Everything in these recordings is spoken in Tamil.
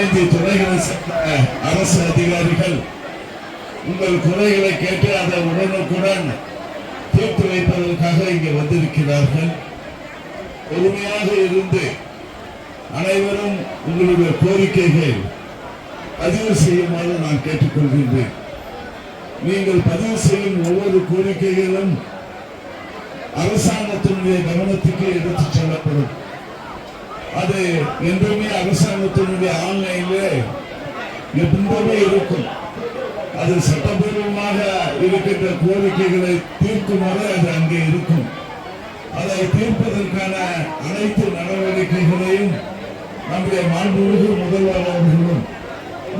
பதினைந்து துறைகளை சேர்ந்த அரசு அதிகாரிகள் உங்கள் குறைகளை கேட்டு அதை உடனுக்குடன் தீர்த்து வைப்பதற்காக இங்கே வந்திருக்கிறார்கள். பொறுமையாக இருந்து அனைவரும் உங்களுடைய கோரிக்கைகள் பதிவு செய்யுமாறு நான் கேட்டுக்கொள்கின்றேன். நீங்கள் பதிவு செய்யும் ஒவ்வொரு கோரிக்கைகளும் அரசாங்கத்தினுடைய கவனத்துக்கு எடுத்துச் செல்லப்படும். அது என்றுமே அரசாங்கத்தினுடைய ஆன்லைனில் எப்பவுமே இருக்கும். அது சட்டபூர்வமாக இருக்கின்ற கோரிக்கைகளை தீர்க்கும் வரை அது அங்கே இருக்கும். அதை தீர்ப்பதற்கான அனைத்து நடவடிக்கைகளையும் நம்முடைய மாண்புமிகு முதல்வர் அவர்களும்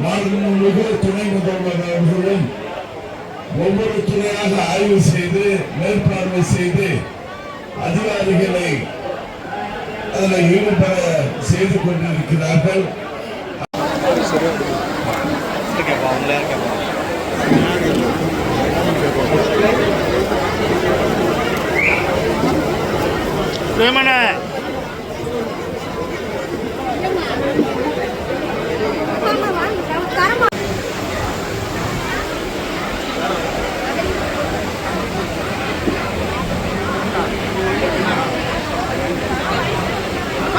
மாண்புமிகு துணை முதல்வர் அவர்களும் ஒவ்வொரு துறையாக ஆய்வு செய்து மேற்பார்வை செய்து அதிகாரிகளை அதில் ஈடுபட செய்து கொண்டிருக்கிறார்கள்.